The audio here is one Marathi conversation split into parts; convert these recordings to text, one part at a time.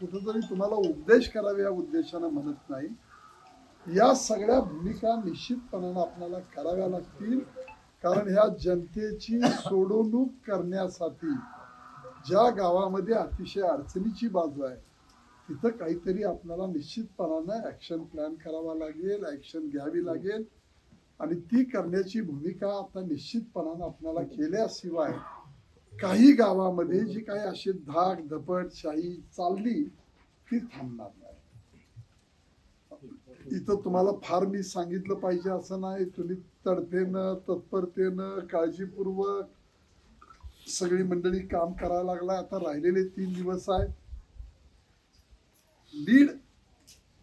कुठंतरी तुम्हाला उपदेश करावे या उद्देशानं म्हणत नाही. या सगळ्या भूमिका निश्चितपणानं आपल्याला कराव्या लागतील. कारण ह्या जनतेची सोडवणूक करण्यासाठी ज्या गावामध्ये अतिशय अडचणीची बाजू आहे तिथं काहीतरी आपल्याला निश्चितपणानं ॲक्शन प्लॅन करावा लागेल ॲक्शन घ्यावी लागेल. आणि ती करण्याची भूमिका आता निश्चितपणानं आपल्याला केल्याशिवाय काही गावामध्ये जी काही अशी धाक धपट शाही चालली ती थांबणार नाही. इथं तुम्हाला फार मी सांगितलं पाहिजे असं नाही. तुम्ही तडफेनं तत्परतेनं काळजीपूर्वक सगळी मंडळी काम करायला लागला. आता राहिलेले तीन दिवस आहे लीड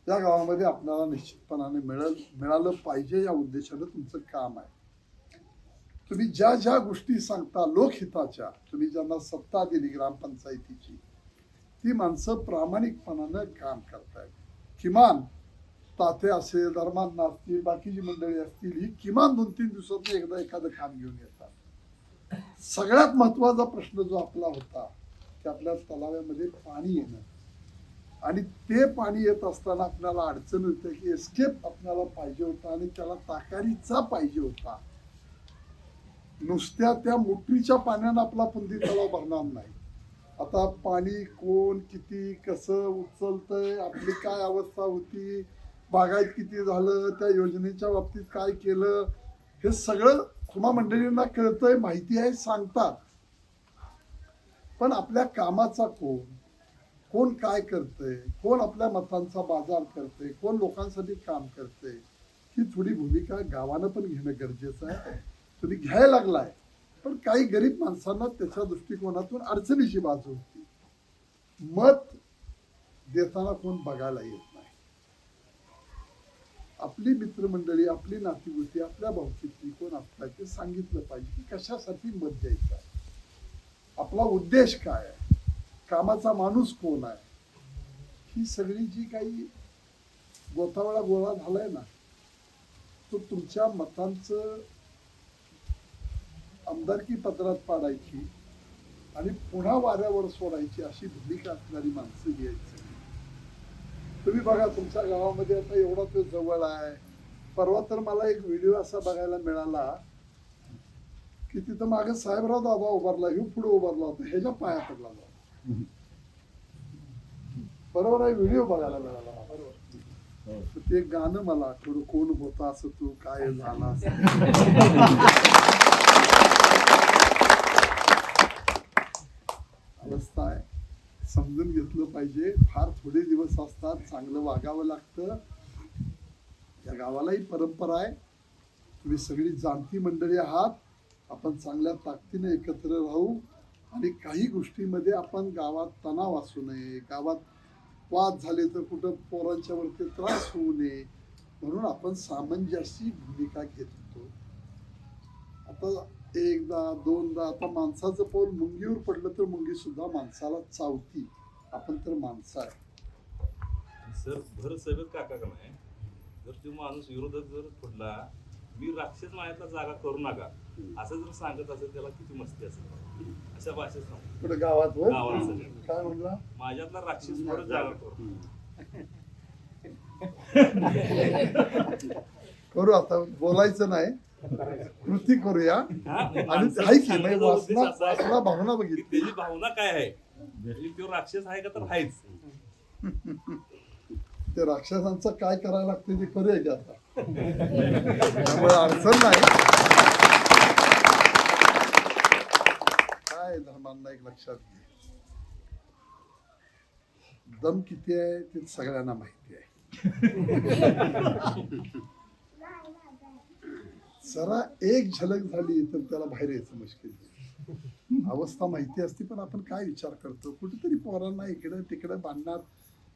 या गावामध्ये आपल्याला निश्चितपणाने मिळेल मिळालं पाहिजे या उद्देशानं तुमचं काम आहे. तुम्ही ज्या ज्या गोष्टी सांगता लोकहिताच्या तुम्ही ज्यांना सत्ता दिली ग्रामपंचायतीची ती माणसं प्रामाणिकपणानं काम करतायत. किमान ताते असेल धर्मांना असतील बाकीची मंडळी असतील ही किमान दोन तीन दिवसात एकदा एखादं काम घेऊन येतात. सगळ्यात महत्त्वाचा प्रश्न जो आपला होता की आपल्या तलाव्यामध्ये पाणी येणं. आणि ते पाणी येत असताना आपल्याला अडचण होते की एस्केप आपल्याला पाहिजे होता आणि त्याला ताकारीचा पाहिजे होता. नुसत्या त्या मोटरीच्या पाण्यानं आपला पुंदी तलाव भरणार नाही. आता पाणी कोण किती कसं उचलतंय आपली काय अवस्था होती बागायत किती झालं त्या योजनेच्या बाबतीत काय केलं हे सगळं खुमा मंडळींना कळतंय माहिती आहे सांगतात. पण आपल्या कामाचा कोण कोण काय करतंय कोण आपल्या मतांचा बाजार करतंय कोण लोकांसाठी काम करतंय ही थोडी भूमिका गावानं पण घेणं गरजेचं आहे. कधी घ्यायला लागलाय. पण काही गरीब माणसांना त्याच्या दृष्टिकोनातून अडचणीची बाजू होती मत देताना कोण बघायला येत नाही. आपली मित्रमंडळी आपली नातीगोती आपल्या भावकीतली कोण असतात ते सांगितलं पाहिजे की कशासाठी मत द्यायचं? आहे आपला उद्देश काय आहे? कामाचा माणूस कोण आहे? ही सगळी जी काही गोतावळा गोळा झालाय ना तो तुमच्या मतांचं आमदारकी पत्रात पाडायची आणि पुन्हा वाऱ्यावर सोडायची अशी भूमिका असणारी माणसं घ्यायची. तुम्ही बघा तुमच्या गावामध्ये आता एवढा तो जवळ आहे. परवा तर मला एक व्हिडिओ असा बघायला मिळाला की तिथं मागे साहेबराव दादा उभारला ह्यो पुढे उभारला होता ह्याच्या पाया पडला जातो बरोबर आहे व्हिडिओ बघायला मिळाला. बरोबर ते गाणं मला आठवलं कोण होता असं तू काय झाला अवस्था आहे समजून घेतलं पाहिजे. फार थोडे दिवस असतात. चांगलं वागावं लागतं. या गावालाही परंपरा आहे. तुम्ही सगळी जाणती मंडळी आहात. आपण चांगल्या ताकदीने एकत्र राहू आणि काही गोष्टीमध्ये आपण गावात तणाव असू नये. गावात वाद झाले तर कुठं पोरांच्या वरती त्रास होऊ नये. म्हणून आपण सामंजस्य भूमिका घेत होतो. आता एकदा दोनदा आता माणसाचं पाऊल मुंगीवर पडलं तर मुंगी सुद्धा माणसाला चावती. आपण तर माणसं आहे. सर भर सभेत काका का नाही जर तो माणूस विरोधक जर पडला मी राक्षस मायातला जागा करू नका. असं जर सांगत असेल त्याला किती मस्ती असेल. अशा भाषेत सांग. कुठं गावात? गावात. सगळं. काय म्हणला? माझ्यातला राक्षस म्हणून जागा करू. करू आता. बोलायचं नाही. कृती करूया? आणि हाय की उद्देश वासना वासना भावना बघितली. त्याची भावना काय आहे? म्हणजे तो राक्षस आहे का तर आहेच ते राक्षसांचं काय करायला लागते ते करूया की आता. त्यामुळे अडचण नाही. काय धर्मांना एक लक्षात घे. दम किती आहे ते सगळ्यांना माहिती आहे. जरा एक झलक झाली तर त्याला बाहेर यायचं मुश्किल अवस्था माहिती असते पण आपण काय विचार करतो? कुठेतरी पोरांना इकडं तिकडं बांधणार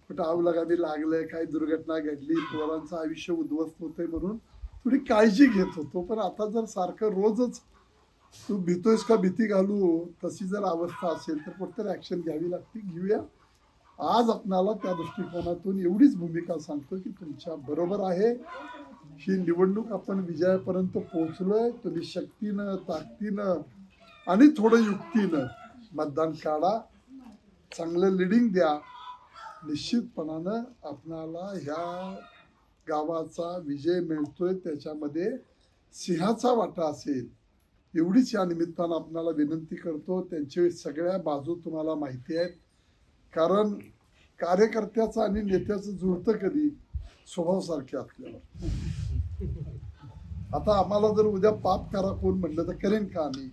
कुठं आव लगावी लागलं काही दुर्घटना घडली पोरांचं आयुष्य उद्ध्वस्त होतंय म्हणून थोडी काळजी घेत होतो. पण आता जर सारखं रोजच तू भीतोयस का भीती घालू तशी जर अवस्था असेल तर कुठेतरी ऍक्शन घ्यावी लागते. घेऊया. आज आपणाला त्या दृष्टिकोनातून एवढीच भूमिका सांगतो की तुमच्या बरोबर आहे. ही निवडणूक आपण विजयापर्यंत पोहोचलोय तुम्ही शक्तीनं ताकदीनं आणि थोडं युक्तीनं मतदान काढा. चांगलं लिडिंग द्या. निश्चितपणानं आपणाला ह्या गावाचा विजय मिळतोय. त्याच्यामध्ये सिंहाचा वाटा असेल एवढीच या निमित्तानं आपणाला विनंती करतो. त्यांची सगळ्या बाजू तुम्हाला माहिती आहेत. कारण कार्यकर्त्याचं आणि नेत्याचं जुळतं कधी? स्वभावसारखे आपल्याला. आता आम्हाला जर उद्या पाप करा कोण म्हणलं तर करेन का आम्ही?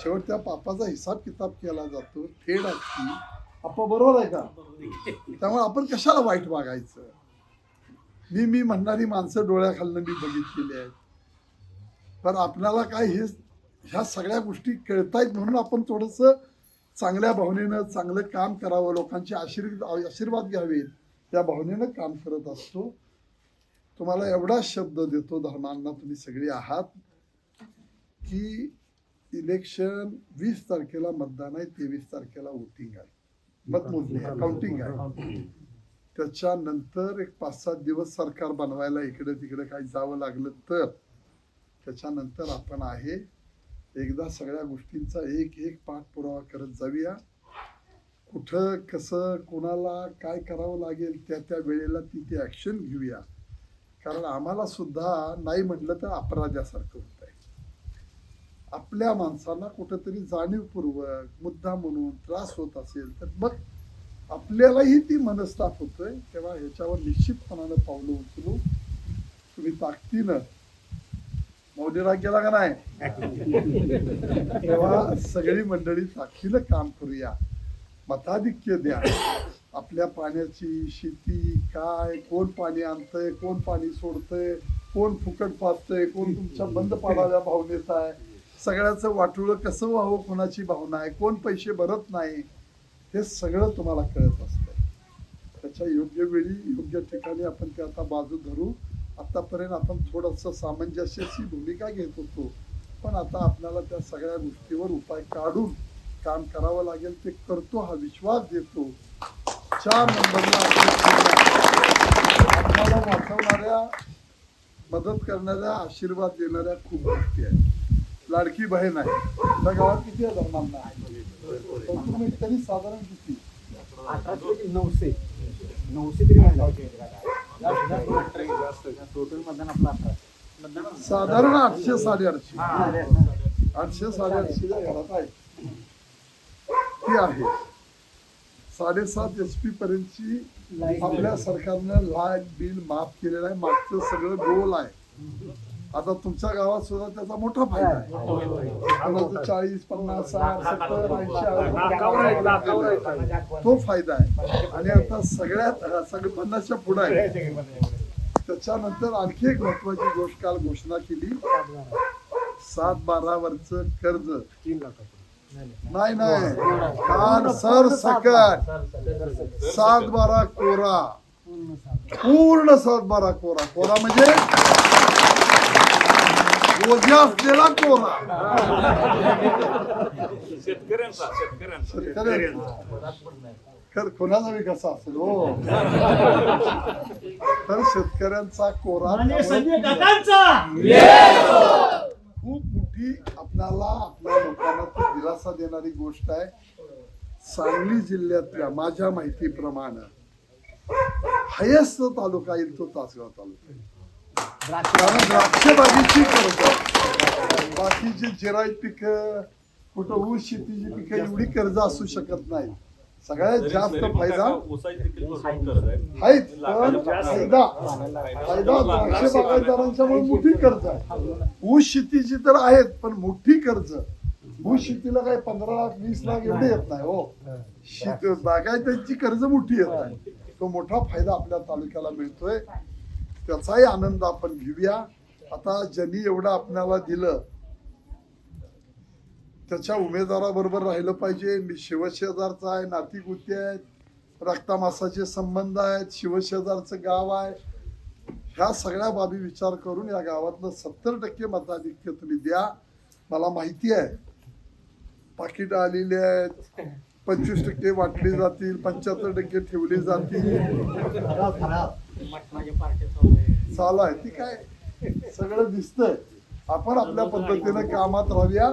शेवट त्या पापाचा हिसाब किताब केला जातो थेट असती. आपा बरोबर आहे का? त्यामुळे आपण कशाला वाईट वागायचं? मी मी म्हणणारी माणसं डोळ्याखालनं मी बघितलेली आहेत. पण आपल्याला काय हे ह्या सगळ्या गोष्टी कळतायत म्हणून आपण थोडंसं चांगल्या भावनेनं चांगलं काम करावं लोकांचे आशीर्वाद आशीर्वाद घ्यावेत. त्या भावनेनं काम करत असतो. तुम्हाला एवढा शब्द देतो धर्मांना तुम्ही सगळे आहात की इलेक्शन वीस तारखेला मतदान आहे तेवीस तारखेला वोटिंग आहे. मतमोजणी आहे काउंटिंग आहे. त्याच्यानंतर एक पाच सात दिवस सरकार बनवायला इकडे तिकडे काही जावं लागलं तर त्याच्यानंतर आपण आहे एकदा सगळ्या गोष्टींचा एक एक पाठपुरावा करत जाऊया. कुठं कसं कोणाला काय करावं लागेल त्या त्या वेळेला ती ॲक्शन घेऊया. कारण आम्हाला सुद्धा नाही म्हटलं तर अपराध्यासारखं होत आहे आपल्या माणसांना कुठंतरी जाणीवपूर्वक मुद्दा म्हणून त्रास होत असेल तर मग आपल्यालाही ती मनस्ताप होतोय. तेव्हा ह्याच्यावर निश्चितपणानं पावलं उचलू तुम्ही ताकदीनं मौलीराग गेला का नाही? तेव्हा सगळी मंडळी ताकदीनं काम करूया. मताधिक्य द्या. आपल्या पाण्याची शेती काय कोण पाणी आणतंय कोण पाणी सोडतंय कोण फुकट पाचतंय कोण तुमच्या बंद पाडाव्या भावनेत आहे सगळ्याचं वाटुळं कसं व्हावं कोणाची भावना आहे कोण पैसे भरत नाही हे सगळं तुम्हाला कळत असतं. त्याच्या योग्य वेळी योग्य ठिकाणी आपण ते आता बाजू धरू. आतापर्यंत आपण थोडंसं सामंजस्याची भूमिका घेत होतो पण आता आपल्याला त्या सगळ्या गोष्टीवर उपाय काढून काम करावं लागेल ते करतो हा विश्वास देतो. चार नंबरला आपल्याला वाचवणाऱ्या मदत करणाऱ्या आशीर्वाद देणाऱ्या खूप गोष्टी आहेत लाडकी बहीण आहे त्या गावात किती आहे धर्मांना कौटुंबिक तरी साधारण किती अठराशे नऊशे नऊशे तरी महिला टोटल मतदान आपलं अठरा मतदान साधारण आठशे साडेआठशे आठशे साडेआठशे घरात आहे ती आहे साडेसात एच पी पर्यंतची आपल्या सरकारनं लाइट बिल माफ केलेलं आहे. मागचं सगळं गोल आहे. आता तुमच्या गावात सुद्धा त्याचा मोठा फायदा आहे. चाळीस पन्नास साठ सत्तर ऐंशी तो फायदा आहे. आणि आता सगळ्यात सगळं पन्नासच्या पुढे आहे. त्याच्यानंतर आणखी एक महत्वाची गोष्ट काल घोषणा केली. सात बारा वरच कर्ज. तीन लाख नाही नाही. काल सर सकट. सात बारा कोरा. पूर्ण सात बारा कोरा. कोरा म्हणजे? ओझ्या असलेला कोरा. शेतकऱ्यांचा शेतकऱ्यांचा. शेतकऱ्यांचा. खर कोणाचा बी कसा असेल? हो. तर शेतकऱ्यांचा कोरा खूप ही आपल्याला आपल्या लोकांना ती दिलासा देणारी गोष्ट आहे. सांगली जिल्ह्यातल्या माझ्या माहितीप्रमाणे हायस्ट तालुका येईल तो तासगाव तालुका. कारण द्राक्ष बागेची कर्ज. बाकीची जिरायत पिकं कुठं ऊस शेतीची पिकं एवढी कर्ज असू शकत नाही सगळ्यात जास्त फायदा? पण फायदा. फायदा द्राक्ष बागायतदारांच्यामुळे मोठी कर्ज आहे. ऊस शेतीची तर आहेत पण मोठी कर्ज ऊस शेतीला काय पंधरा लाख वीस लाख एवढे येत नाही हो. शेत बागायतांची कर्ज मोठी येत आहे तो मोठा फायदा आपल्या तालुक्याला मिळतोय. त्याचाही आनंद आपण घेऊया. आता ज्यांनी एवढं आपल्याला दिलं त्याच्या उमेदवाराबरोबर राहिलं पाहिजे. मी शिवशेजारचा आहे नातीगुती आहेत रक्तामासाचे संबंध आहेत शिवशेजारचं गाव आहे. ह्या सगळ्या बाबी विचार करून या गावातलं सत्तर टक्के मताधिक्य तुम्ही द्या. मला माहिती आहे. पाकिटं आलेली आहेत. पंचवीस टक्के वाटली जातील पंच्याहत्तर टक्के ठेवली जातील. चालू आहे. ती काय सगळं दिसतंय. आपण आपल्या पद्धतीनं कामात राहूया.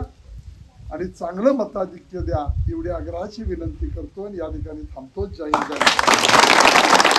आणि चांगलं मताधिक्य द्या एवढी आग्रहाची विनंती करतो आणि या ठिकाणी थांबतो. जय हिंद.